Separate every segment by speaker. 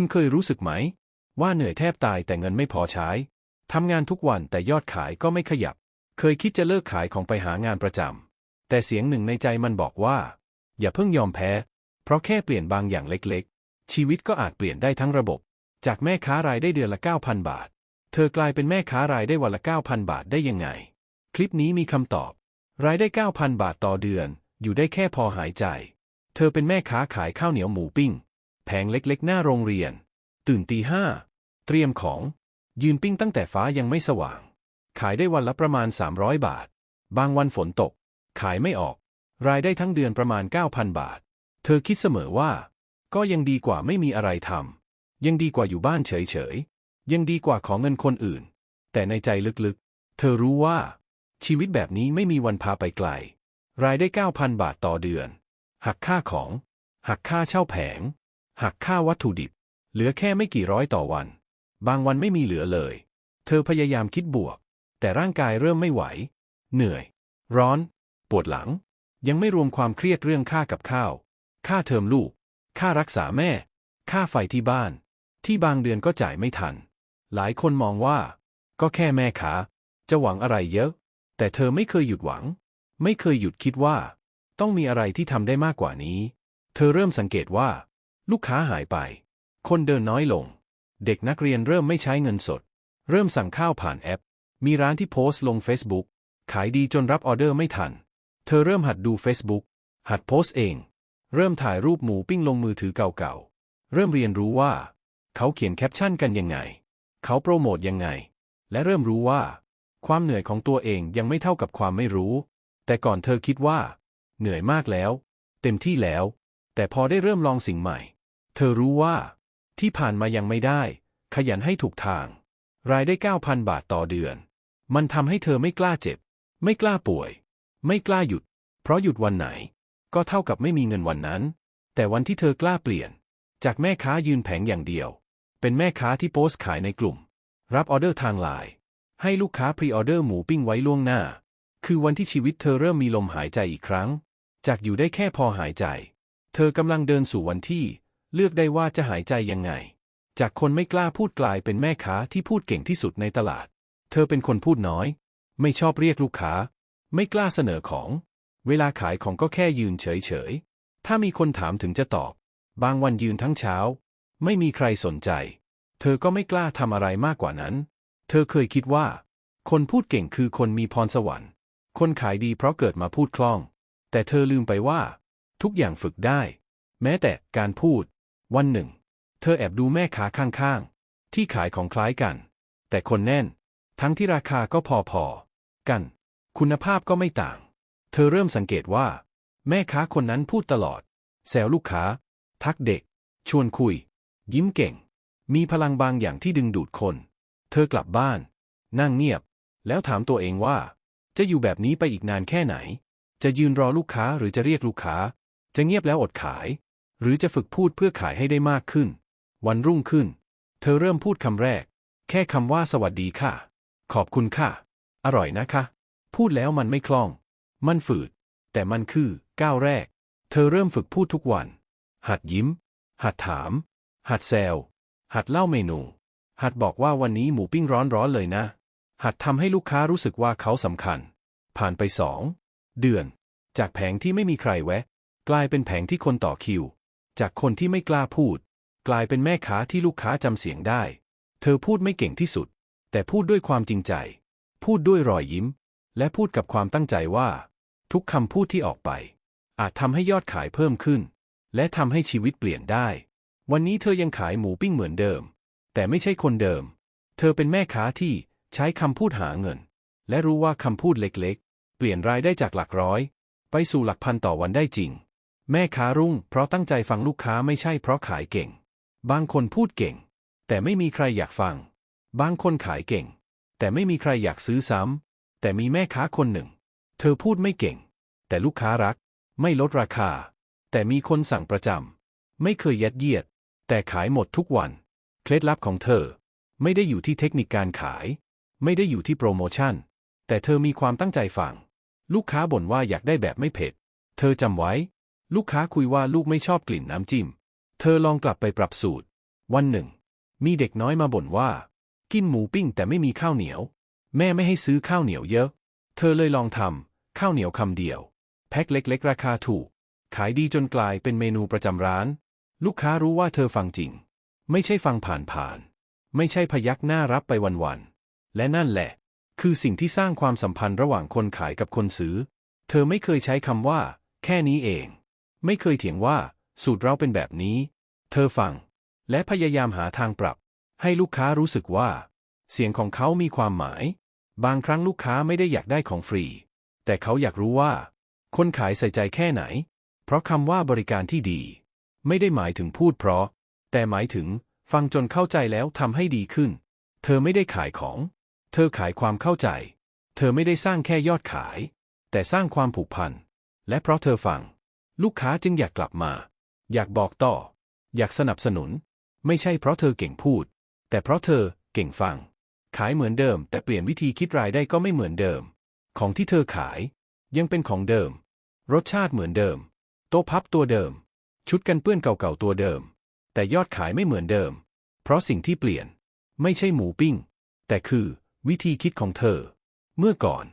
Speaker 1: คุณเคยรู้สึกไหม ว่าเหนื่อยแทบตายแต่เงินไม่พอใช้ ทำงานทุกวันแต่ยอดขายก็ไม่ขยับ เคยคิดจะเลิกขายของไปหางานประจำ แต่เสียงหนึ่งในใจมันบอกว่า อย่าเพิ่งยอมแพ้ เพราะแค่เปลี่ยนบางอย่างเล็กๆ ชีวิตก็อาจเปลี่ยนได้ทั้งระบบ จากแม่ค้ารายได้เดือนละ 9,000 บาท เธอกลายเป็นแม่ค้ารายได้วันละ 9,000 บาทได้ยังไง คลิปนี้มีคำตอบ รายได้ 9,000 บาทต่อเดือน อยู่ได้แค่พอหายใจ เธอเป็นแม่ค้าขายข้าวเหนียวหมูปิ้ง แผงเล็กๆ หน้าโรงเรียน ตื่นตีห้า เตรียมของ ยืนปิ้งตั้งแต่ฟ้ายังไม่สว่าง ขายได้วันละประมาณ 300 บาท บางวันฝนตก ขายไม่ออก รายได้ทั้งเดือนประมาณ 9,000 บาท เธอคิดเสมอว่า ก็ยังดีกว่าไม่มีอะไรทำ ยังดีกว่าอยู่บ้านเฉยๆ ยังดีกว่าขอเงินคนอื่น แต่ในใจลึกๆ เธอรู้ว่า ชีวิตแบบนี้ไม่มีวันพาไปไกล รายได้ 9,000 บาทต่อเดือน หักค่าของ หักค่าเช่าแผง หักค่าวัตถุดิบ เหลือแค่ไม่กี่ร้อยต่อวัน บางวันไม่มีเหลือเลย เธอพยายามคิดบวก แต่ร่างกายเริ่มไม่ไหว เหนื่อย ร้อน ปวดหลัง ยังไม่รวมความเครียดเรื่องค่ากับข้าว ค่าเทอมลูก ค่ารักษาแม่ ค่าไฟที่บ้าน ที่บางเดือนก็จ่ายไม่ทัน หลายคนมองว่า ก็แค่แม่ค้าจะหวังอะไรเยอะ แต่เธอไม่เคยหยุดหวัง ไม่เคยหยุดคิดว่า ต้องมีอะไรที่ทำได้มากกว่านี้ เธอเริ่มสังเกตว่า ลูกค้าหายไป คนเดินน้อยลง เด็กนักเรียนเริ่มไม่ใช้เงินสด เริ่มสั่งข้าวผ่านแอป มีร้านที่โพสต์ลง Facebook ขายดีจนรับออเดอร์ไม่ทัน เธอเริ่มหัดดู Facebook หัดโพสต์เอง เริ่มถ่ายรูปหมูปิ้งลงมือถือเก่าๆ เริ่มเรียนรู้ว่า เขาเขียนแคปชั่นกันยังไง เขาโปรโมทยังไง และเริ่มรู้ว่า ความเหนื่อยของตัวเองยังไม่เท่ากับความไม่รู้ แต่ก่อนเธอคิดว่า เหนื่อยมากแล้ว เต็มที่แล้ว แต่พอได้เริ่มลองสิ่งใหม่ เธอรู้ว่า ที่ผ่านมายังไม่ได้ ขยันให้ถูกทาง รายได้ 9,000 บาทต่อเดือน มันทำให้เธอไม่กล้าเจ็บ ไม่กล้าป่วย ไม่กล้าหยุด เพราะหยุดวันไหน ก็เท่ากับไม่มีเงินวันนั้น แต่วันที่เธอกล้าเปลี่ยน จากแม่ค้ายืนแผงอย่างเดียว เป็นแม่ค้าที่โพสต์ขายในกลุ่ม รับออเดอร์ทางไลน์ให้ลูกค้าพรีออเดอร์หมูปิ้งไว้ล่วงหน้า คือวันที่ชีวิตเธอเริ่มมีลมหายใจอีกครั้ง จากอยู่ได้แค่พอหายใจ เธอกำลังเดินสู่วันที่ เลือกได้ว่าจะหายใจยังไง จากคนไม่กล้าพูดกลายเป็นแม่ค้าที่พูดเก่งที่สุดในตลาด เธอเป็นคนพูดน้อย ไม่ชอบเรียกลูกค้า ไม่กล้าเสนอของ เวลาขายของก็แค่ยืนเฉยๆ ถ้ามีคนถามถึงจะตอบ บางวันยืนทั้งเช้า ไม่มีใครสนใจ เธอก็ไม่กล้าทำอะไรมากกว่านั้น เธอเคยคิดว่า คนพูดเก่งคือคนมีพรสวรรค์ คนขายดีเพราะเกิดมาพูดคล่อง แต่เธอลืมไปว่า ทุกอย่างฝึกได้ แม้แต่การพูด วันหนึ่ง เธอแอบดูแม่ค้าข้างๆ ที่ขายของคล้ายกัน แต่คนแน่น ทั้งที่ราคาก็พอๆ กัน คุณภาพก็ไม่ต่าง เธอเริ่มสังเกตว่า แม่ค้าคนนั้นพูดตลอด แซวลูกค้า ทักเด็ก ชวนคุย ยิ้มเก่ง มีพลังบางอย่างที่ดึงดูดคน เธอกลับบ้าน นั่งเงียบ แล้วถามตัวเองว่า จะอยู่แบบนี้ไปอีกนานแค่ไหน จะยืนรอลูกค้าหรือจะเรียกลูกค้า จะเงียบแล้วอดขาย หรือจะฝึกพูดเพื่อขายให้ได้มากขึ้น วันรุ่งขึ้น เธอเริ่มพูดคำแรก แค่คำว่าสวัสดีค่ะ ขอบคุณค่ะ อร่อยนะคะ พูดแล้วมันไม่คล่อง มันฝืด แต่มันคือก้าวแรก เธอเริ่มฝึกพูดทุกวัน หัดยิ้ม หัดถาม หัดแซว หัดเล่าเมนู หัดบอกว่าวันนี้หมูปิ้งร้อนๆเลยนะ หัดทำให้ลูกค้ารู้สึกว่าเขาสำคัญ ผ่านไปสองเดือน จากแผงที่ไม่มีใครแวะ กลายเป็นแผงที่คนต่อคิว จากคนที่ไม่กล้าพูด กลายเป็นแม่ค้าที่ลูกค้าจำเสียงได้ เธอพูดไม่เก่งที่สุด แต่พูดด้วยความจริงใจ พูดด้วยรอยยิ้ม และพูดกับความตั้งใจว่า ทุกคำพูดที่ออกไป อาจทำให้ยอดขายเพิ่มขึ้น และทำให้ชีวิตเปลี่ยนได้ วันนี้เธอยังขายหมูปิ้งเหมือนเดิม แต่ไม่ใช่คนเดิม เธอเป็นแม่ค้าที่ใช้คำพูดหาเงิน และรู้ว่าคำพูดเล็กๆ เปลี่ยนรายได้จากหลักร้อย ไปสู่หลักพันต่อวันได้จริง แม่ค้ารุ่งเพราะตั้งใจฟังลูกค้าไม่ใช่เพราะขายเก่ง บางคนพูดเก่ง แต่ไม่มีใครอยากฟัง บางคนขายเก่ง แต่ไม่มีใครอยากซื้อซ้ำ แต่มีแม่ค้าคนหนึ่ง เธอพูดไม่เก่ง แต่ลูกค้ารัก ไม่ลดราคา แต่มีคนสั่งประจำ ไม่เคยยัดเยียด แต่ขายหมดทุกวัน เคล็ดลับของเธอ ไม่ได้อยู่ที่เทคนิคการขาย ไม่ได้อยู่ที่โปรโมชั่น แต่เธอมีความตั้งใจฟัง ลูกค้าบ่นว่าอยากได้แบบไม่เผ็ด เธอจำไว้ ลูกค้าคุยว่าลูกไม่ชอบกลิ่นน้ำจิ้ม เธอลองกลับไปปรับสูตร วันหนึ่ง มีเด็กน้อยมาบ่นว่า กินหมูปิ้งแต่ไม่มีข้าวเหนียว แม่ไม่ให้ซื้อข้าวเหนียวเยอะ เธอเลยลองทำข้าวเหนียวคำเดียว แพ็คเล็ก ๆ ราคาถูก ขายดีจนกลายเป็นเมนูประจำร้าน ลูกค้ารู้ว่าเธอฟังจริง ไม่ใช่ฟังผ่านๆไม่ใช่พยักหน้ารับไปวันๆและนั่นแหละ คือสิ่งที่สร้างความสัมพันธ์ระหว่างคนขายกับคนซื้อ เธอไม่เคยใช้คำว่า แค่นี้เอง ไม่เคยเถียงว่าสูตรเราเป็นแบบนี้ เธอฟัง และพยายามหาทางปรับ ให้ลูกค้ารู้สึกว่า เสียงของเขามีความหมาย บางครั้งลูกค้าไม่ได้อยากได้ของฟรี แต่เขาอยากรู้ว่า คนขายใส่ใจแค่ไหน เพราะคำว่าบริการที่ดี ไม่ได้หมายถึงพูดเพราะ แต่หมายถึงฟังจนเข้าใจแล้วทำให้ดีขึ้น เธอไม่ได้ขายของ เธอขายความเข้าใจ เธอไม่ได้สร้างแค่ยอดขาย แต่สร้างความผูกพัน และเพราะเธอฟัง ลูกค้าจึงอยากกลับมา อยากบอกต่อ อยากสนับสนุน ไม่ใช่เพราะเธอเก่งพูด แต่เพราะเธอเก่งฟัง ขายเหมือนเดิม แต่เปลี่ยนวิธีคิดรายได้ก็ไม่เหมือนเดิม ของที่เธอขายยังเป็นของเดิม รสชาติเหมือนเดิม โต๊ะพับตัวเดิม ชุดกันเปื้อนเก่าๆตัวเดิม แต่ยอดขายไม่เหมือนเดิม เพราะสิ่งที่เปลี่ยน ไม่ใช่หมูปิ้ง แต่คือ วิธีคิดของเธอ เมื่อก่อน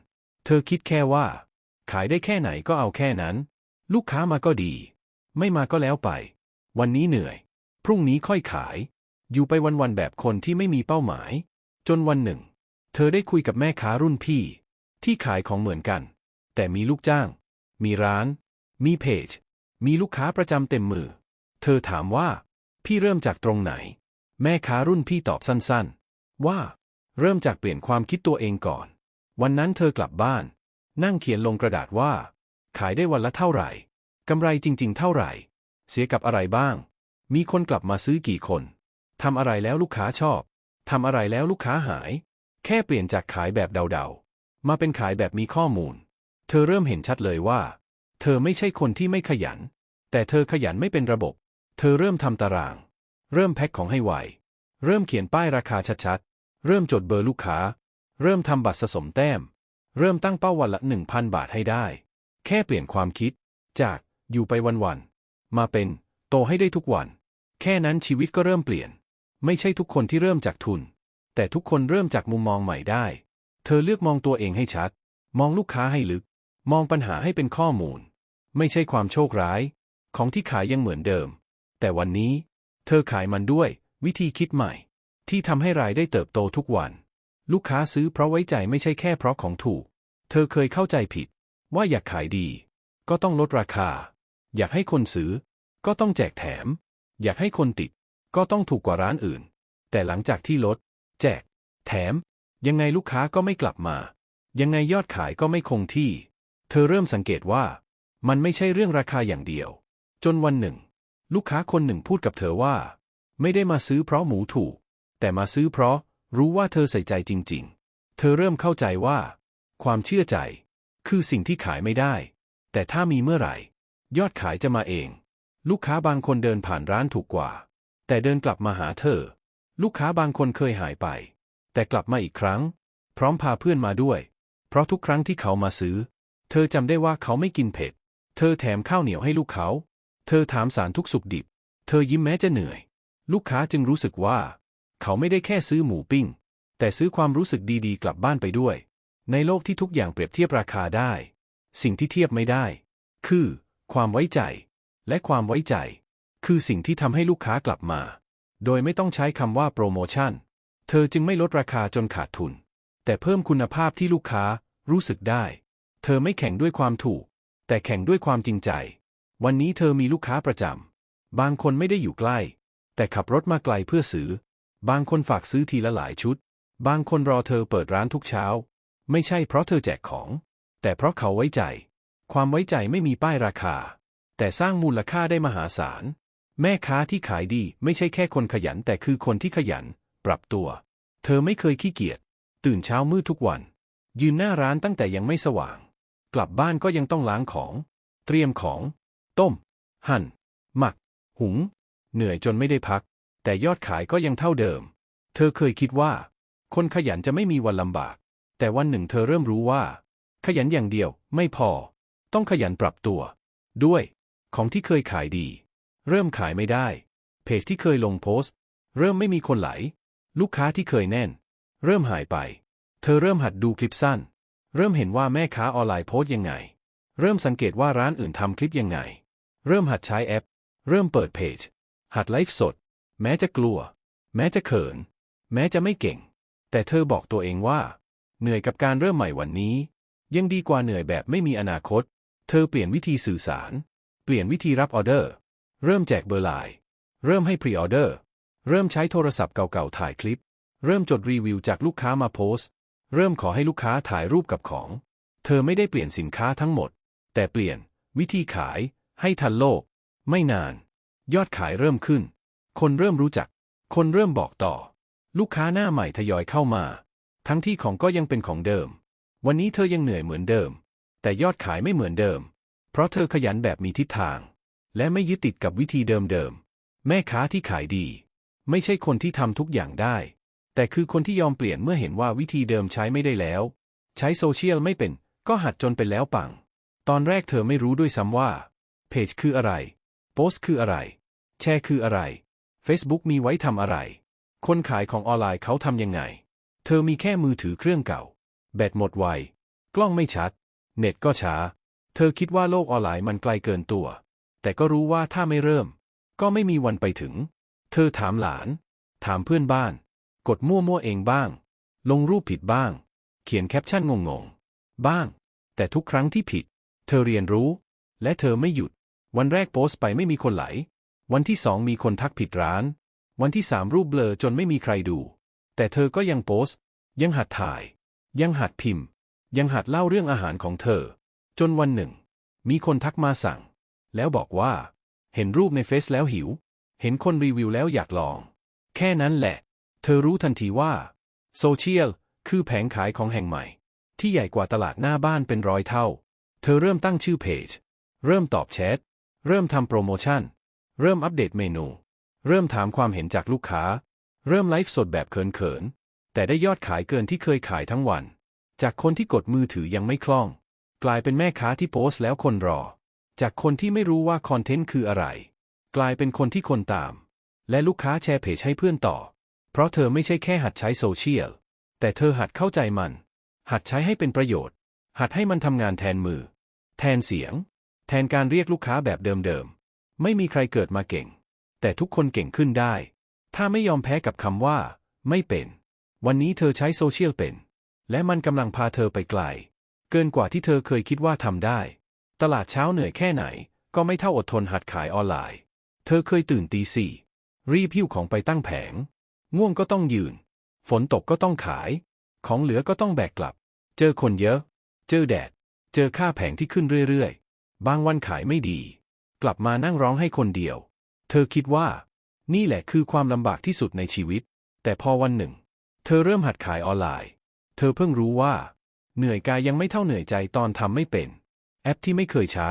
Speaker 1: เธอคิดแค่ว่า ขายได้แค่ไหนก็เอาแค่นั้น ลูกค้ามาก็ดี ไม่มาก็แล้วไป วันนี้เหนื่อย พรุ่งนี้ค่อยขาย อยู่ไปวันๆแบบคนที่ไม่มีเป้าหมาย จนวันหนึ่ง เธอได้คุยกับแม่ค้ารุ่นพี่ ที่ขายของเหมือนกัน แต่มีลูกจ้าง มีร้าน มีเพจ มีลูกค้าประจำเต็มมือ เธอถามว่า พี่เริ่มจากตรงไหน แม่ค้ารุ่นพี่ตอบสั้นๆ ว่า เริ่มจากเปลี่ยนความคิดตัวเองก่อน วันนั้นเธอกลับบ้าน นั่งเขียนลงกระดาษว่า ขายได้วันละเท่าไหร่กำไรจริง ๆ เท่าไหร่ เสียกับอะไรบ้าง มีคนกลับมาซื้อกี่คนทำอะไรแล้วลูกค้าชอบทำอะไรแล้วลูกค้าหาย แค่เปลี่ยนจากขายแบบเดาๆ มาเป็นขายแบบมีข้อมูล เธอเริ่มเห็นชัดเลยว่า เธอไม่ใช่คนที่ไม่ขยัน แต่เธอขยันไม่เป็นระบบ เธอเริ่มทำตาราง เริ่มแพ็คของให้ไว เริ่มเขียนป้ายราคาชัดๆ เริ่มจดเบอร์ลูกค้า เริ่มทำบัตรสะสมแต้ม เริ่มตั้งเป้าวันละ 1,000 บาทให้ได้ แค่เปลี่ยนความคิด จากอยู่ไปวันๆ มาเป็นโตให้ได้ทุกวัน แค่นั้นชีวิตก็เริ่มเปลี่ยน ไม่ใช่ทุกคนที่เริ่มจากทุน แต่ทุกคนเริ่มจากมุมมองใหม่ได้ เธอเลือกมองตัวเองให้ชัด มองลูกค้าให้ลึก มองปัญหาให้เป็นข้อมูล ไม่ใช่ความโชคร้าย ของที่ขายยังเหมือนเดิม แต่วันนี้ เธอขายมันด้วย วิธีคิดใหม่ ที่ทำให้รายได้เติบโตทุกวัน ลูกค้าซื้อเพราะไว้ใจไม่ใช่แค่เพราะของถูก เธอเคยเข้าใจผิด ว่าอยากขายดี ก็ต้องลดราคา อยากให้คนซื้อ ก็ต้องแจกแถม อยากให้คนติด ก็ต้องถูกกว่าร้านอื่น แต่หลังจากที่ลด แจก แถม ยังไงลูกค้าก็ไม่กลับมา ยังไงยอดขายก็ไม่คงที่ เธอเริ่มสังเกตว่า มันไม่ใช่เรื่องราคาอย่างเดียว จนวันหนึ่ง ลูกค้าคนหนึ่งพูดกับเธอว่า ไม่ได้มาซื้อเพราะหมูถูก แต่มาซื้อเพราะรู้ว่าเธอใส่ใจจริง ๆ เธอเริ่มเข้าใจว่า ความเชื่อใจ คือสิ่งที่ขายไม่ได้ แต่ถ้ามีเมื่อไหร่ ยอดขายจะมาเอง ลูกค้าบางคนเดินผ่านร้านถูกกว่า แต่เดินกลับมาหาเธอ ลูกค้าบางคนเคยหายไป แต่กลับมาอีกครั้ง พร้อมพาเพื่อนมาด้วย เพราะทุกครั้งที่เขามาซื้อ เธอจำได้ว่าเขาไม่กินเผ็ด เธอแถมข้าวเหนียวให้ลูกเขา เธอถามสารทุกสุขดิบ เธอยิ้มแม้จะเหนื่อย ลูกค้าจึงรู้สึกว่า เขาไม่ได้แค่ซื้อหมูปิ้ง แต่ซื้อความรู้สึกดีๆ กลับบ้านไปด้วย ในโลกที่ทุกอย่างเปรียบเทียบราคาได้ สิ่งที่เทียบไม่ได้ คือ ความไว้ใจ และความไว้ใจ คือสิ่งที่ทำให้ลูกค้ากลับมา โดยไม่ต้องใช้คำว่าโปรโมชั่น เธอจึงไม่ลดราคาจนขาดทุน แต่เพิ่มคุณภาพที่ลูกค้ารู้สึกได้ เธอไม่แข่งด้วยความถูก แต่แข่งด้วยความจริงใจ วันนี้เธอมีลูกค้าประจำบางคนไม่ได้อยู่ใกล้ แต่ขับรถมาไกลเพื่อซื้อ บางคนฝากซื้อทีละหลายชุด บางคนรอเธอเปิดร้านทุกเช้า ไม่ใช่เพราะเธอแจกของ แต่เพราะเขาไว้ใจ ความไว้ใจไม่มีป้ายราคา แต่สร้างมูลค่าได้มหาศาล แม่ค้าที่ขายดีไม่ใช่แค่คนขยันแต่คือคนที่ขยัน ปรับตัว เธอไม่เคยขี้เกียจ ตื่นเช้ามืดทุกวัน ยืนหน้าร้านตั้งแต่ยังไม่สว่าง กลับบ้านก็ยังต้องล้างของ เตรียมของ ต้ม หั่น หมัก หุง เหนื่อยจนไม่ได้พัก แต่ยอดขายก็ยังเท่าเดิม เธอเคยคิดว่า คนขยันจะไม่มีวันลำบาก แต่วันหนึ่งเธอเริ่มรู้ว่า ขยันอย่างเดียวไม่พอ ต้องขยันปรับตัว ด้วย ของที่เคยขายดี เริ่มขายไม่ได้ เพจที่เคยลงโพสต์ เริ่มไม่มีคนไหล ลูกค้าที่เคยแน่น เริ่มหายไป เธอเริ่มหัดดูคลิปสั้น เริ่มเห็นว่าแม่ค้าออนไลน์โพสต์ยังไง เริ่มสังเกตว่าร้านอื่นทำคลิปยังไง เริ่มหัดใช้แอป เริ่มเปิดเพจ หัดไลฟ์สด แม้จะกลัว แม้จะเขิน แม้จะไม่เก่ง แต่เธอบอกตัวเองว่า เหนื่อยกับการเริ่มใหม่วันนี้ ยังดีกว่าเหนื่อยแบบไม่มีอนาคต เธอเปลี่ยนวิธีสื่อสาร เปลี่ยนวิธีรับออเดอร์ เริ่มแจกเบอร์ไลน์เริ่มให้พรีออเดอร์ เริ่มใช้โทรศัพท์เก่าๆถ่ายคลิป เริ่มจดรีวิวจากลูกค้ามาโพสต์ เริ่มขอให้ลูกค้าถ่ายรูปกับของ เธอไม่ได้เปลี่ยนสินค้าทั้งหมด แต่เปลี่ยน วิธีขาย ให้ทันโลก ไม่นาน ยอดขายเริ่มขึ้น คนเริ่มรู้จัก คนเริ่มบอกต่อ ลูกค้าหน้าใหม่ทยอยเข้ามา ทั้งที่ของก็ยังเป็นของเดิม วันนี้เธอยังเหนื่อยเหมือนเดิม แต่ยอดขายไม่เหมือนเดิม เพราะเธอขยันแบบมีทิศทาง และไม่ยึดติดกับวิธีเดิมๆ แม่ค้าที่ขายดี ไม่ใช่คนที่ทำทุกอย่างได้ แต่คือคนที่ยอมเปลี่ยนเมื่อเห็นว่าวิธีเดิมใช้ไม่ได้แล้ว ใช้โซเชียลไม่เป็น ก็หัดจนเป็นแล้วปัง ตอนแรกเธอไม่รู้ด้วยซ้ำว่า เพจคืออะไร โพสต์คืออะไร แชร์คืออะไร Facebook มีไว้ทำอะไร คนขายของออนไลน์เขาทำยังไง เธอมีแค่มือถือเครื่องเก่า แบตหมดไว กล้องไม่ชัด เน็ตก็ช้า เธอคิดว่าโลกออนไลน์มันไกลเกินตัว แต่ก็รู้ว่าถ้าไม่เริ่ม ก็ไม่มีวันไปถึง เธอถามหลาน ถามเพื่อนบ้าน กดมั่วๆเองบ้าง ลงรูปผิดบ้าง เขียนแคปชั่นงงๆ บ้าง แต่ทุกครั้งที่ผิด เธอเรียนรู้ และเธอไม่หยุด วันแรกโพสต์ไปไม่มีคนไหล วันที่สองมีคนทักผิดร้าน วันที่สามรูปเบลอจนไม่มีใครดู แต่เธอก็ยังโพสต์ยังหัดถ่าย ยังหัดพิมพ์ ยังหัดเล่าเรื่องอาหารของเธอ จนวันหนึ่ง มีคนทักมาสั่ง แล้วบอกว่า เห็นรูปในเฟซแล้วหิว เห็นคนรีวิวแล้วอยากลอง แค่นั้นแหละ เธอรู้ทันทีว่า โซเชียลคือแผงขายของแห่งใหม่ ที่ใหญ่กว่าตลาดหน้าบ้านเป็นร้อยเท่า เธอเริ่มตั้งชื่อเพจ เริ่มตอบแชท เริ่มทำโปรโมชั่น เริ่มอัปเดตเมนู เริ่มถามความเห็นจากลูกค้า เริ่มไลฟ์สดแบบเขินๆ แต่ได้ยอดขายเกินที่เคยขายทั้งวัน จากคนที่กดมือถือยังไม่คล่อง กลายเป็นแม่ค้าที่โพสต์แล้วคนรอ จากคนที่ไม่รู้ว่าคอนเทนต์คืออะไร กลายเป็นคนที่คนตาม และลูกค้าแชร์เพจให้เพื่อนต่อ เพราะเธอไม่ใช่แค่หัดใช้โซเชียล แต่เธอหัดเข้าใจมัน หัดใช้ให้เป็นประโยชน์ หัดให้มันทำงานแทนมือ แทนเสียง แทนการเรียกลูกค้าแบบเดิมๆ ไม่มีใครเกิดมาเก่ง แต่ทุกคนเก่งขึ้นได้ ถ้าไม่ยอมแพ้กับคำว่า ไม่เป็น วันนี้เธอใช้โซเชียลเป็น และมันกำลังพาเธอไปไกล เกินกว่าที่เธอเคยคิดว่าทำได้ ตลาดเช้าเหนื่อยแค่ไหน ก็ไม่เท่าอดทนหัดขายออนไลน์ เธอเคยตื่นตีสี่รีบหิ้วของไปตั้งแผง ง่วงก็ต้องยืน ฝนตกก็ต้องขาย ของเหลือก็ต้องแบกกลับ เจอคนเยอะ เจอแดด เจอค่าแผงที่ขึ้นเรื่อยๆ บางวันขายไม่ดี กลับมานั่งร้องให้คนเดียว เธอคิดว่า นี่แหละคือความลำบากที่สุดในชีวิต แต่พอวันหนึ่ง เธอเริ่มหัดขายออนไลน์ เธอเพิ่งรู้ว่า เหนื่อยกายยังไม่เท่าเหนื่อยใจตอนทำไม่เป็น แอปที่ไม่เคยใช้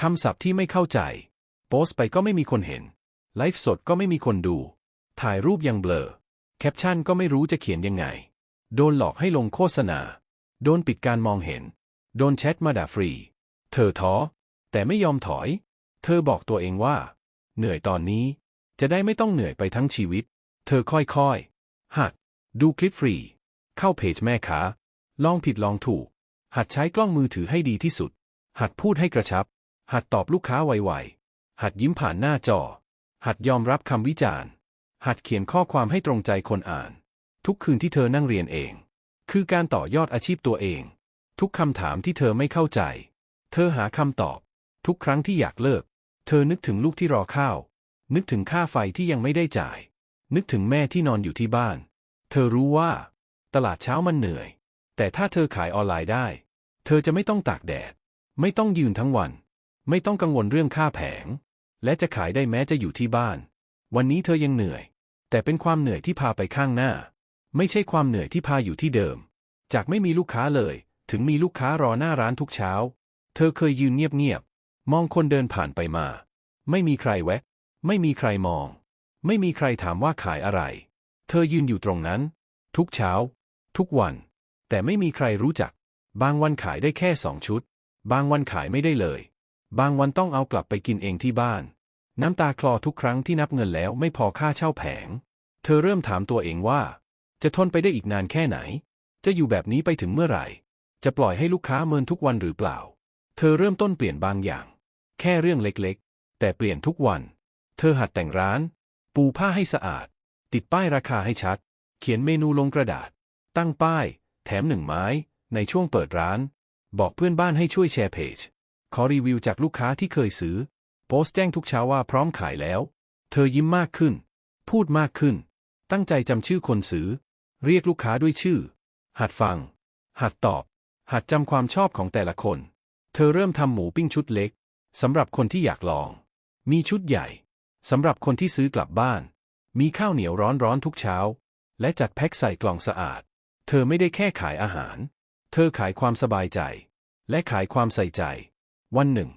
Speaker 1: คำศัพท์ที่ไม่เข้าใจ โพสต์ไปก็ไม่มีคนเห็น ไลฟ์สดก็ไม่มีคนดู ถ่ายรูปยังเบลอ แคปชั่นก็ไม่รู้จะเขียนยังไง โดนหลอกให้ลงโฆษณา โดนปิดการมองเห็น โดนแชทมาด่าฟรี เธอท้อ แต่ไม่ยอมถอย เธอบอกตัวเองว่า เหนื่อยตอนนี้ จะได้ไม่ต้องเหนื่อยไปทั้งชีวิต เธอค่อยๆ หัด ดูคลิปฟรี เข้าเพจแม่ค้า ลองผิดลองถูก หัดใช้กล้องมือถือให้ดีที่สุด หัดพูดให้กระชับ หัดตอบลูกค้าไวๆ หัดยิ้มผ่านหน้าจอ หัดยอมรับคำวิจารณ์ หัดเขียนข้อความให้ตรงใจคนอ่าน ทุกคืนที่เธอนั่งเรียนเอง คือการต่อยอดอาชีพตัวเอง ทุกคำถามที่เธอไม่เข้าใจ เธอหาคำตอบ ทุกครั้งที่อยากเลิก เธอนึกถึงลูกที่รอข้าว นึกถึงค่าไฟที่ยังไม่ได้จ่าย นึกถึงแม่ที่นอนอยู่ที่บ้าน เธอรู้ว่า ตลาดเช้ามันเหนื่อย แต่ถ้าเธอขายออนไลน์ได้ เธอจะไม่ต้องตากแดด ไม่ต้องยืนทั้งวัน ไม่ต้องกังวลเรื่องค่าแผง และจะขายได้แม้จะอยู่ที่บ้าน วันนี้เธอยังเหนื่อย แต่เป็นความเหนื่อยที่พาไปข้างหน้า ไม่ใช่ความเหนื่อยที่พาอยู่ที่เดิม จากไม่มีลูกค้าเลย ถึงมีลูกค้ารอหน้าร้านทุกเช้า เธอเคยยืนเงียบๆมองคนเดินผ่านไปมา ไม่มีใครแวะ ไม่มีใครมอง ไม่มีใครถามว่าขายอะไร เธอยืนอยู่ตรงนั้น ทุกเช้า ทุกวัน แต่ไม่มีใครรู้จัก บางวันขายได้แค่สองชุด บางวันขายไม่ได้เลย บางวันต้องเอากลับไปกินเองที่บ้าน น้ำตาคลอทุกครั้งที่นับเงินแล้วไม่พอค่าเช่าแผง เธอเริ่มถามตัวเองว่า จะทนไปได้อีกนานแค่ไหน จะอยู่แบบนี้ไปถึงเมื่อไหร่ จะปล่อยให้ลูกค้าเมินทุกวันหรือเปล่า เธอเริ่มต้นเปลี่ยนบางอย่าง แค่เรื่องเล็กๆ แต่เปลี่ยนทุกวัน ธอหัดแต่งร้าน ปูผ้าให้สะอาด ติดป้ายราคาให้ชัด เขียนเมนูลงกระดาษ ตั้งป้าย แถมหนึ่งไม้ ในช่วงเปิดร้าน บอกเพื่อนบ้านให้ช่วยแชร์เพจ ขอรีวิวจากลูกค้าที่เคยซื้อ โพสต์แจ้งทุกเช้าว่าพร้อมขายแล้ว เธอยิ้มมากขึ้น พูดมากขึ้น ตั้งใจจำชื่อคนซื้อ เรียกลูกค้าด้วยชื่อ หัดฟัง หัดตอบ หัดจำความชอบของแต่ละคน เธอเริ่มทำหมูปิ้งชุดเล็กสำหรับคนที่อยากลอง มีชุดใหญ่ สำหรับคนที่ซื้อกลับบ้าน มีข้าวเหนียวร้อนๆทุกเช้า และจัดแพ็คใส่กล่องสะอาด เธอไม่ได้แค่ขายอาหาร เธอขายความสบายใจ และขายความใส่ใจ วันหนึ่ง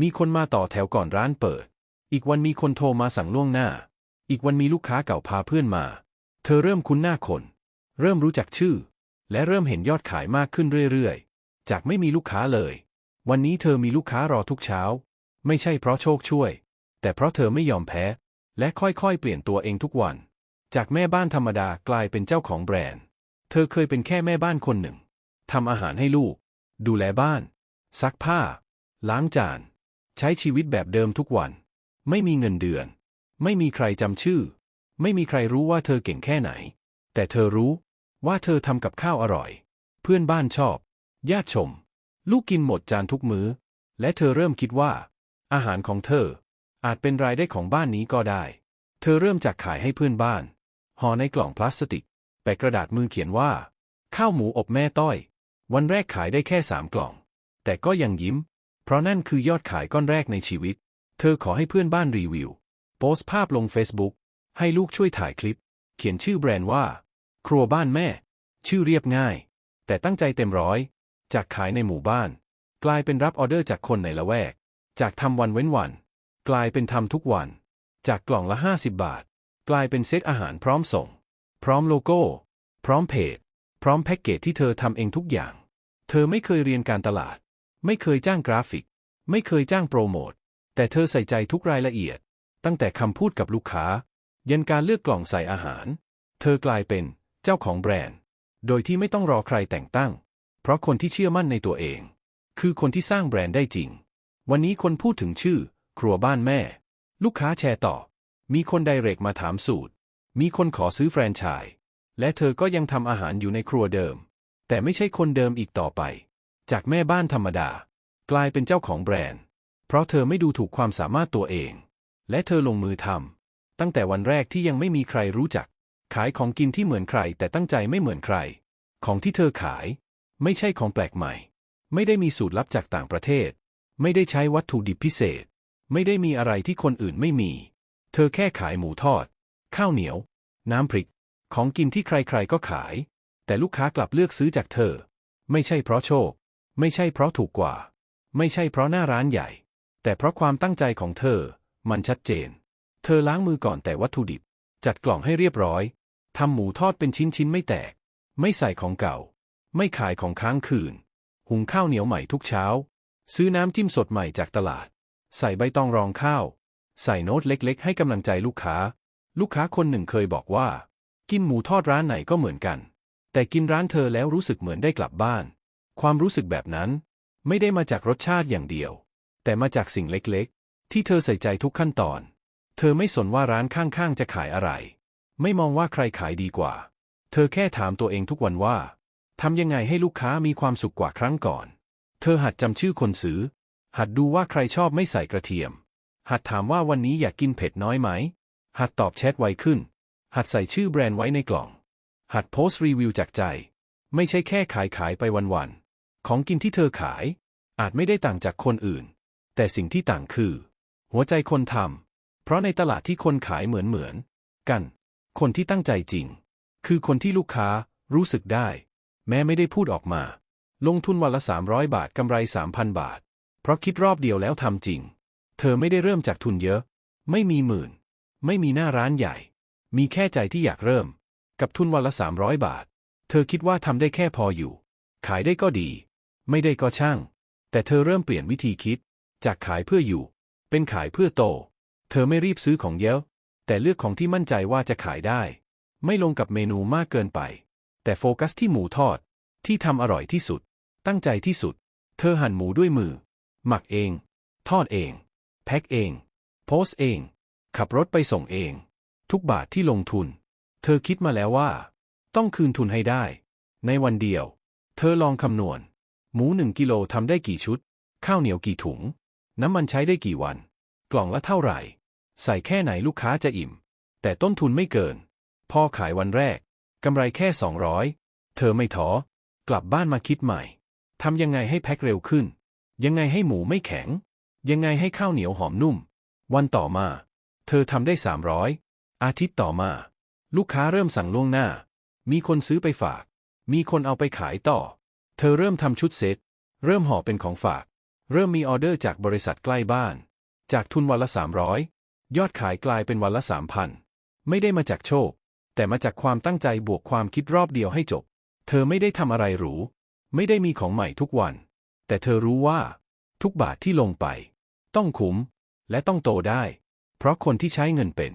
Speaker 1: มีคนมาต่อแถวก่อนร้านเปิด อีกวันมีคนโทรมาสั่งล่วงหน้า อีกวันมีลูกค้าเก่าพาเพื่อนมา เธอเริ่มคุ้นหน้าคน เริ่มรู้จักชื่อ และเริ่มเห็นยอดขายมากขึ้นเรื่อยๆ จากไม่มีลูกค้าเลย วันนี้เธอมีลูกค้ารอทุกเช้า ไม่ใช่เพราะโชคช่วย แต่เพราะเธอไม่ยอมแพ้ และค่อยๆ เปลี่ยนตัวเองทุกวัน จากแม่บ้านธรรมดากลายเป็นเจ้าของแบรนด์ เธอเคยเป็นแค่แม่บ้านคนหนึ่งทำอาหารให้ลูก ดูแลบ้าน ซักผ้า ล้างจาน ใช้ชีวิตแบบเดิมทุกวัน ไม่มีเงินเดือน ไม่มีใครจำชื่อ ไม่มีใครรู้ว่าเธอเก่งแค่ไหน แต่เธอรู้ว่าเธอทำกับข้าวอร่อย เพื่อนบ้านชอบ ญาติชม ลูกกินหมดจานทุกมื้อ และเธอเริ่มคิดว่า อาหารของเธอ อาจเป็นรายได้ของบ้านนี้ก็ได้ เธอเริ่มจากขายให้เพื่อนบ้านห่อในกล่องพลาสติกแปะกระดาษมือเขียนว่า ข้าวหมูอบแม่ต้อย วันแรกขายได้แค่สามกล่อง แต่ก็ยังยิ้ม เพราะนั่นคือยอดขายก้อนแรกในชีวิต เธอขอให้เพื่อนบ้านรีวิว โพสต์ภาพลง Facebook ให้ลูกช่วยถ่ายคลิป เขียนชื่อแบรนด์ว่า ครัวบ้านแม่ ชื่อเรียบง่าย แต่ตั้งใจเต็มร้อย จากขายในหมู่บ้าน กลายเป็นรับออเดอร์จากคนในละแวก จากทำวันเว้นวัน กลายเป็นทำทุกวัน จากกล่องละ 50 บาท กลายเป็นเซตอาหารพร้อมส่ง พร้อมโลโก้ พร้อมเพจ พร้อมแพ็กเกจที่เธอทำเองทุกอย่าง เธอไม่เคยเรียนการตลาด ไม่เคยจ้างกราฟิก ไม่เคยจ้างโปรโมท แต่เธอใส่ใจทุกรายละเอียด ตั้งแต่คำพูดกับลูกค้า ยันการเลือกกล่องใส่อาหาร เธอกลายเป็นเจ้าของแบรนด์ โดยที่ไม่ต้องรอใครแต่งตั้ง เพราะคนที่เชื่อมั่นในตัวเอง คือคนที่สร้างแบรนด์ได้จริง วันนี้คนพูดถึงชื่อ ครัวบ้านแม่ ลูกค้าแชร์ต่อ มีคนไดเรกมาถามสูตร มีคนขอซื้อแฟรนไชส์และเธอก็ยังทำอาหารอยู่ในครัวเดิม แต่ไม่ใช่คนเดิมอีกต่อไป จากแม่บ้านธรรมดา กลายเป็นเจ้าของแบรนด์ เพราะเธอไม่ดูถูกความสามารถตัวเอง และเธอลงมือทำตั้งแต่วันแรกที่ยังไม่มีใครรู้จัก ขายของกินที่เหมือนใคร แต่ตั้งใจไม่เหมือนใคร ของที่เธอขาย ไม่ใช่ของแปลกใหม่ ไม่ได้มีสูตรลับจากต่างประเทศ ไม่ได้ใช้วัตถุดิบพิเศษ ไม่ได้มีอะไรที่คนอื่นไม่มี เธอแค่ขายหมูทอด ข้าวเหนียว น้ำพริก ของกินที่ใครๆก็ขาย แต่ลูกค้ากลับเลือกซื้อจากเธอ ไม่ใช่เพราะโชค ไม่ใช่เพราะถูกกว่า ไม่ใช่เพราะหน้าร้านใหญ่ แต่เพราะความตั้งใจของเธอ มันชัดเจน เธอล้างมือก่อนแต่วัตถุดิบ จัดกล่องให้เรียบร้อยทำหมูทอดเป็นชิ้นๆไม่แตก ไม่ใส่ของเก่า ไม่ขายของค้างคืน หุงข้าวเหนียวใหม่ทุกเช้า ซื้อน้ำจิ้มสดใหม่จากตลาด ใส่ใบตองรองข้าว ใส่โน้ตเล็กๆ ให้กำลังใจลูกค้า ลูกค้าคนหนึ่งเคยบอกว่า กินหมูทอดร้านไหนก็เหมือนกัน แต่กินร้านเธอแล้วรู้สึกเหมือนได้กลับบ้าน ความรู้สึกแบบนั้น ไม่ได้มาจากรสชาติอย่างเดียว แต่มาจากสิ่งเล็กๆ ที่เธอใส่ใจทุกขั้นตอน เธอไม่สนว่าร้านข้างๆ จะขายอะไร ไม่มองว่าใครขายดีกว่า เธอแค่ถามตัวเองทุกวันว่าทำยังไงให้ลูกค้ามีความสุขกว่าครั้งก่อน เธอหัดจำชื่อคนซื้อ หัดดูว่าใครชอบไม่ใส่กระเทียม หัดถามว่าวันนี้อยากกินเผ็ดน้อยไหม หัดตอบแชทไวขึ้น หัดใส่ชื่อแบรนด์ไว้ในกล่อง หัดโพสต์รีวิวจากใจ ไม่ใช่แค่ขายขายไปวันๆ ของกินที่เธอขาย อาจไม่ได้ต่างจากคนอื่น แต่สิ่งที่ต่างคือ หัวใจคนทำ เพราะในตลาดที่คนขายเหมือนเหมือนกัน คนที่ตั้งใจจริง คือคนที่ลูกค้ารู้สึกได้ แม้ไม่ได้พูดออกมา ลงทุนวันละ 300 บาทกำไร 3,000 บาท เพราะคิดรอบเดียวแล้วทำจริง เธอไม่ได้เริ่มจากทุนเยอะ ไม่มีหมื่น ไม่มีหน้าร้านใหญ่ มีแค่ใจที่อยากเริ่ม กับทุนวันละ 300 บาท เธอคิดว่าทำได้แค่พออยู่ ขายได้ก็ดี ไม่ได้ก็ช่าง แต่เธอเริ่มเปลี่ยนวิธีคิด จากขายเพื่ออยู่ เป็นขายเพื่อโต เธอไม่รีบซื้อของเยอะแต่เลือกของที่มั่นใจว่าจะขายได้ ไม่ลงกับเมนูมากเกินไป แต่โฟกัสที่หมูทอด ที่ทำอร่อยที่สุด ตั้งใจที่สุด เธอหั่นหมูด้วยมือ หมักเอง ทอดเอง แพ็คเอง โพสเอง ขับรถไปส่งเอง ทุกบาทที่ลงทุน เธอคิดมาแล้วว่า ต้องคืนทุนให้ได้ ในวันเดียว เธอลองคำนวณ หมูหนึ่งกิโลทำได้กี่ชุด ข้าวเหนียวกี่ถุง น้ำมันใช้ได้กี่วัน กล่องละเท่าไหร่ ใส่แค่ไหนลูกค้าจะอิ่ม แต่ต้นทุนไม่เกิน พอขายวันแรกกำไรแค่200เธอไม่ท้อ กลับบ้านมาคิดใหม่ ทำยังไงให้แพ็คเร็วขึ้น ยังไงให้หมูไม่แข็ง ยังไงให้ข้าวเหนียวหอมนุ่ม วันต่อมา เธอทำได้ 300 อาทิตย์ต่อมา ลูกค้าเริ่มสั่งล่วงหน้า มีคนซื้อไปฝาก มีคนเอาไปขายต่อ เธอเริ่มทำชุดเซตเริ่มห่อเป็นของฝาก เริ่มมีออเดอร์จากบริษัทใกล้บ้าน จากทุนวันละ 300 ยอดขายกลายเป็นวันละ 3,000 ไม่ได้มาจากโชค แต่มาจากความตั้งใจบวกความคิดรอบเดียวให้จบ เธอไม่ได้ทำอะไรหรู ไม่ได้มีของใหม่ทุกวัน แต่เธอรู้ว่า ทุกบาทที่ลงไป ต้องคุ้ม และต้องโตได้ เพราะคนที่ใช้เงินเป็น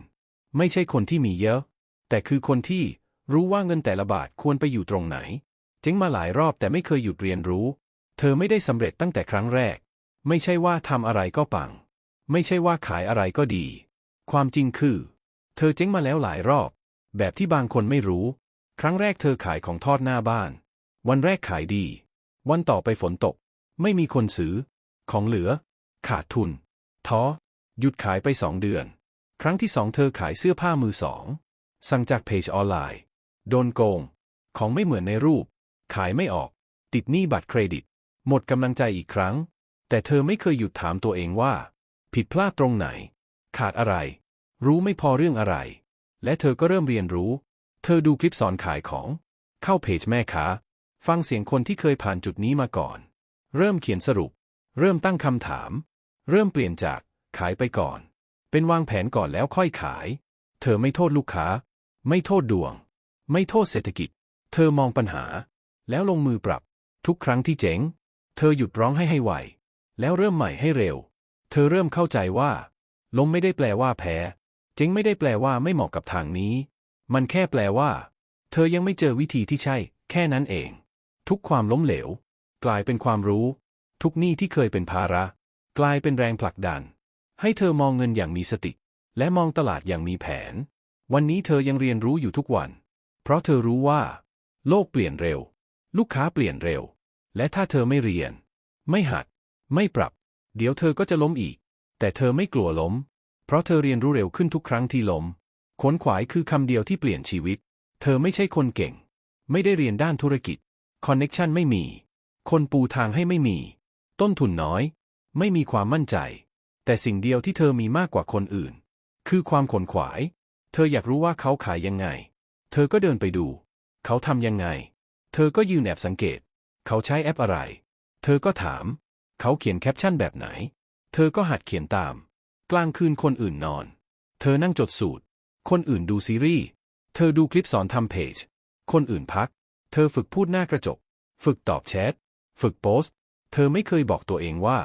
Speaker 1: ไม่ใช่คนที่มีเยอะ แต่คือคนที่รู้ว่าเงินแต่ละบาทควรไปอยู่ตรงไหน เจ๊งมาหลายรอบแต่ไม่เคยหยุดเรียนรู้ เธอไม่ได้สำเร็จตั้งแต่ครั้งแรก ไม่ใช่ว่าทำอะไรก็ปัง ไม่ใช่ว่าขายอะไรก็ดี ความจริงคือ เธอเจ๊งมาแล้วหลายรอบ แบบที่บางคนไม่รู้ ครั้งแรกเธอขายของทอดหน้าบ้าน วันแรกขายดี วันต่อไปฝนตก ไม่มีคนซื้อ ของเหลือ ขาดทุน ท้อ หยุดขายไปสองเดือน ครั้งที่สองเธอขายเสื้อผ้ามือสอง สั่งจากเพจออนไลน์ โดนโกง ของไม่เหมือนในรูป ขายไม่ออก ติดหนี้บัตรเครดิต หมดกำลังใจอีกครั้ง แต่เธอไม่เคยหยุดถามตัวเองว่า ผิดพลาดตรงไหน ขาดอะไร รู้ไม่พอเรื่องอะไร และเธอก็เริ่มเรียนรู้ เธอดูคลิปสอนขายของ เข้าเพจแม่ค้า ฟังเสียงคนที่เคยผ่านจุดนี้มาก่อน เริ่มเขียนสรุป เริ่มตั้งคำถาม เริ่มเปลี่ยนจากขายไปก่อน เป็นวางแผนก่อนแล้วค่อยขาย เธอไม่โทษลูกค้า ไม่โทษดวง ไม่โทษเศรษฐกิจ เธอมองปัญหา แล้วลงมือปรับ ทุกครั้งที่เจ๋ง เธอหยุดร้องให้ให้ไว แล้วเริ่มใหม่ให้เร็ว เธอเริ่มเข้าใจว่าล้มไม่ได้แปลว่าแพ้ เจ๊งไม่ได้แปลว่าไม่เหมาะกับทางนี้ มันแค่แปลว่า เธอยังไม่เจอวิธีที่ใช่ แค่นั้นเอง ทุกความล้มเหลว กลายเป็นความรู้ ทุกหนี้ที่เคยเป็นภาระ กลายเป็นแรงผลักดัน ให้เธอมองเงินอย่างมีสติ และมองตลาดอย่างมีแผน วันนี้เธอยังเรียนรู้อยู่ทุกวัน เพราะเธอรู้ว่า โลกเปลี่ยนเร็ว ลูกค้าเปลี่ยนเร็ว และถ้าเธอไม่เรียน ไม่หัด ไม่ปรับ เดี๋ยวเธอก็จะล้มอีก แต่เธอไม่กลัวล้ม เพราะเธอเรียนรู้เร็วขึ้นทุกครั้งที่ล้มขนขวายคือคำเดียวที่เปลี่ยนชีวิต เธอไม่ใช่คนเก่ง ไม่ได้เรียนด้านธุรกิจ คอนเน็ชันไม่มี คนปูทางให้ไม่มี ต้นทุนน้อย ไม่มีความมั่นใจ แต่สิ่งเดียวที่เธอมีมากกว่าคนอื่น คือความขนขวาย เธออยากรู้ว่าเขาขายยังไง เธอก็เดินไปดู เขาทำยังไง เธอก็ยืนแอบสังเกต เขาใช้แอปอะไร เธอก็ถาม เขาเขียนแคปชั่นแบบไหน เธอก็หัดเขียนตาม กลางคืนคนอื่นนอน เธอนั่งจดสูตร คนอื่นดูซีรีส์ เธอดูคลิปสอนทำเพจ คนอื่นพัก เธอฝึกพูดหน้ากระจก ฝึกตอบแชท ฝึกโพสต์ เธอไม่เคยบอกตัวเองว่า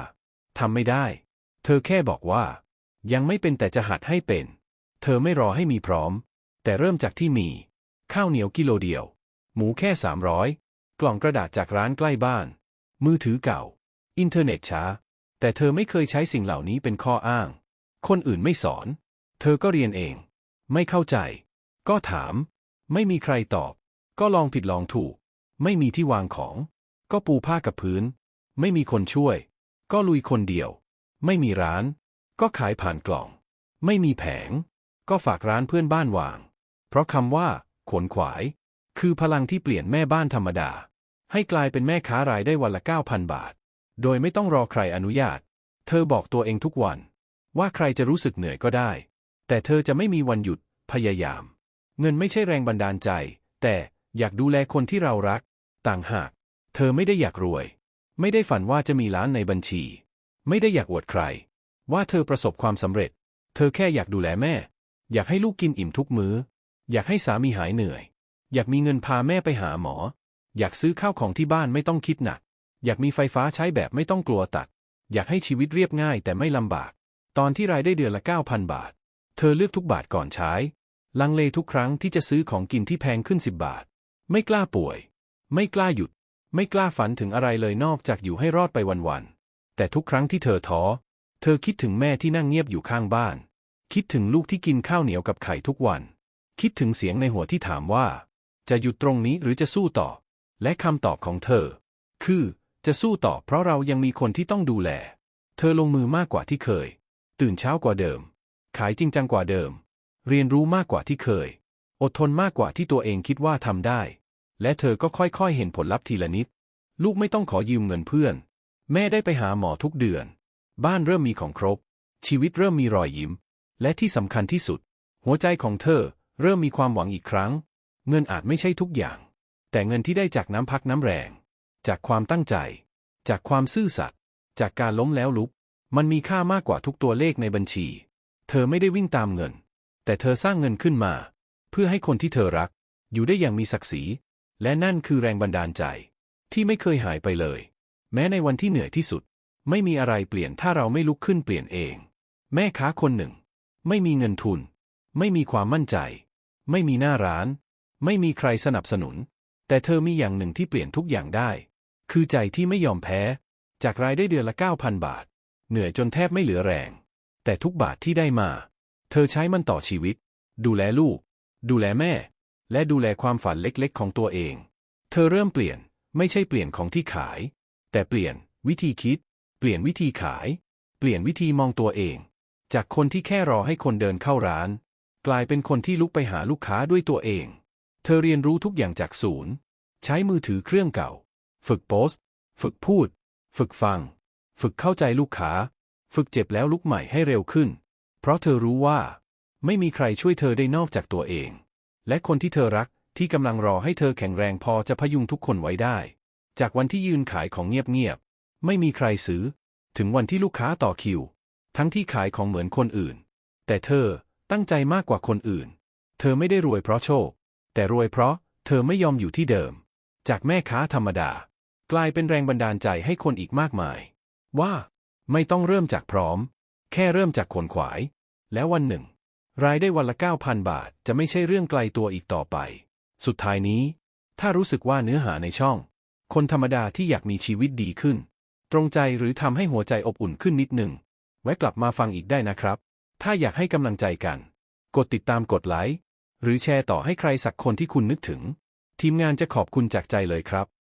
Speaker 1: ทำไม่ได้ เธอแค่บอกว่า ยังไม่เป็นแต่จะหัดให้เป็น เธอไม่รอให้มีพร้อม แต่เริ่มจากที่มี ข้าวเหนียวกิโลเดียว หมูแค่ 300 กล่องกระดาษจากร้านใกล้บ้าน มือถือเก่า อินเทอร์เน็ตช้า แต่เธอไม่เคยใช้สิ่งเหล่านี้เป็นข้ออ้าง คนอื่นไม่สอน เธอก็เรียนเอง ไม่เข้าใจ ก็ถาม ไม่มีใครตอบ ก็ลองผิดลองถูก ไม่มีที่วางของ ก็ปูผ้ากับพื้น ไม่มีคนช่วย ก็ลุยคนเดียว ไม่มีร้าน ก็ขายผ่านกล่อง ไม่มีแผง ก็ฝากร้านเพื่อนบ้านวาง เพราะคำว่า ขนขวาย คือพลังที่เปลี่ยนแม่บ้านธรรมดา ให้กลายเป็นแม่ค้ารายได้วันละ 9,000 บาท โดยไม่ต้องรอใครอนุญาต เธอบอกตัวเองทุกวัน ว่าใครจะรู้สึกเหนื่อยก็ได้ แต่เธอจะไม่มีวันหยุด พยายาม เงินไม่ใช่แรงบันดาลใจ แต่อยากดูแลคนที่เรารัก ต่างหาก เธอไม่ได้อยากรวย ไม่ได้ฝันว่าจะมีล้านในบัญชี ไม่ได้อยากอวดใคร ว่าเธอประสบความสำเร็จ เธอแค่อยากดูแลแม่ อยากให้ลูกกินอิ่มทุกมื้อ อยากให้สามีหายเหนื่อย อยากมีเงินพาแม่ไปหาหมอ อยากซื้อข้าวของที่บ้านไม่ต้องคิดหนัก อยากมีไฟฟ้าใช้แบบไม่ต้องกลัวตัด อยากให้ชีวิตเรียบง่ายแต่ไม่ลำบาก ตอนที่รายได้เดือนละ 9,000 บาท เธอเลือกทุกบาทก่อนใช้ ลังเลทุกครั้งที่จะซื้อของกินที่แพงขึ้นสิบบาท ไม่กล้าป่วย ไม่กล้าหยุด ไม่กล้าฝันถึงอะไรเลยนอกจากอยู่ให้รอดไปวันๆ แต่ทุกครั้งที่เธอท้อ เธอคิดถึงแม่ที่นั่งเงียบอยู่ข้างบ้าน คิดถึงลูกที่กินข้าวเหนียวกับไข่ทุกวัน คิดถึงเสียงในหัวที่ถามว่า จะหยุดตรงนี้หรือจะสู้ต่อ และคำตอบของเธอ คือ จะสู้ต่อเพราะเรายังมีคนที่ต้องดูแล เธอลงมือมากกว่าที่เคย ตื่นเช้ากว่าเดิม ขายจริงจังกว่าเดิม เรียนรู้มากกว่าที่เคย อดทนมากกว่าที่ตัวเองคิดว่าทำได้ และเธอก็ค่อยๆ เห็นผลลัพธ์ทีละนิด ลูกไม่ต้องขอยืมเงินเพื่อน แม่ได้ไปหาหมอทุกเดือน บ้านเริ่มมีของครบ ชีวิตเริ่มมีรอยยิ้ม และที่สำคัญที่สุด หัวใจของเธอเริ่มมีความหวังอีกครั้ง เงินอาจไม่ใช่ทุกอย่าง แต่เงินที่ได้จากน้ำพักน้ำแรง จากความตั้งใจ จากความซื่อสัตย์จากการล้มแล้วลุก มันมีค่ามากกว่าทุกตัวเลขในบัญชี เธอไม่ได้วิ่งตามเงิน แต่เธอสร้างเงินขึ้นมา เพื่อให้คนที่เธอรัก อยู่ได้อย่างมีศักดิ์ศรี และนั่นคือแรงบันดาลใจ ที่ไม่เคยหายไปเลย แม้ในวันที่เหนื่อยที่สุด ไม่มีอะไรเปลี่ยนถ้าเราไม่ลุกขึ้นเปลี่ยนเอง แม่ค้าคนหนึ่ง ไม่มีเงินทุน ไม่มีความมั่นใจ ไม่มีหน้าร้าน ไม่มีใครสนับสนุน แต่เธอมีอย่างหนึ่งที่เปลี่ยนทุกอย่างได้ คือใจที่ไม่ยอมแพ้ จากรายได้เดือนละ 9,000 บาท เหนื่อยจนแทบไม่เหลือแรง แต่ทุกบาทที่ได้มา เธอใช้มันต่อชีวิต ดูแลลูก ดูแลแม่ และดูแลความฝันเล็กๆ ของตัวเอง เธอเริ่มเปลี่ยนไม่ใช่เปลี่ยนของที่ขาย แต่เปลี่ยนวิธีคิด เปลี่ยนวิธีขาย เปลี่ยนวิธีมองตัวเอง จากคนที่แค่รอให้คนเดินเข้าร้าน กลายเป็นคนที่ลุกไปหาลูกค้าด้วยตัวเอง เธอเรียนรู้ทุกอย่างจากศูนย์ ใช้มือถือเครื่องเก่า ฝึกโพสต์ฝึกพูด ฝึกฟัง ฝึกเข้าใจลูกค้า ฝึกเจ็บแล้วลุกใหม่ให้เร็วขึ้น เพราะเธอรู้ว่า ไม่มีใครช่วยเธอได้นอกจากตัวเอง และคนที่เธอรักที่กำลังรอให้เธอแข็งแรงพอจะพยุงทุกคนไว้ได้ จากวันที่ยืนขายของเงียบๆ ไม่มีใครซื้อ ถึงวันที่ลูกค้าต่อคิว ทั้งที่ขายของเหมือนคนอื่น แต่เธอตั้งใจมากกว่าคนอื่น เธอไม่ได้รวยเพราะโชค แต่รวยเพราะเธอไม่ยอมอยู่ที่เดิม จากแม่ค้าธรรมดา กลายเป็นแรงบันดาลใจให้คนอีกมากมาย ว่า ไม่ต้องเริ่มจากพร้อม แค่เริ่มจากขนขวาย แล้ววันหนึ่ง รายได้วันละ 9,000 บาท จะไม่ใช่เรื่องไกลตัวอีกต่อไป สุดท้ายนี้ ถ้ารู้สึกว่าเนื้อหาในช่อง คนธรรมดาที่อยากมีชีวิตดีขึ้น ตรงใจหรือทำให้หัวใจอบอุ่นขึ้นนิดหนึ่ง ไว้กลับมาฟังอีกได้นะครับ ถ้าอยากให้กำลังใจกัน กดติดตามกดไลค์หรือแชร์ต่อให้ใครสักคนที่คุณนึกถึง ทีมงานจะขอบคุณจากใจเลยครับ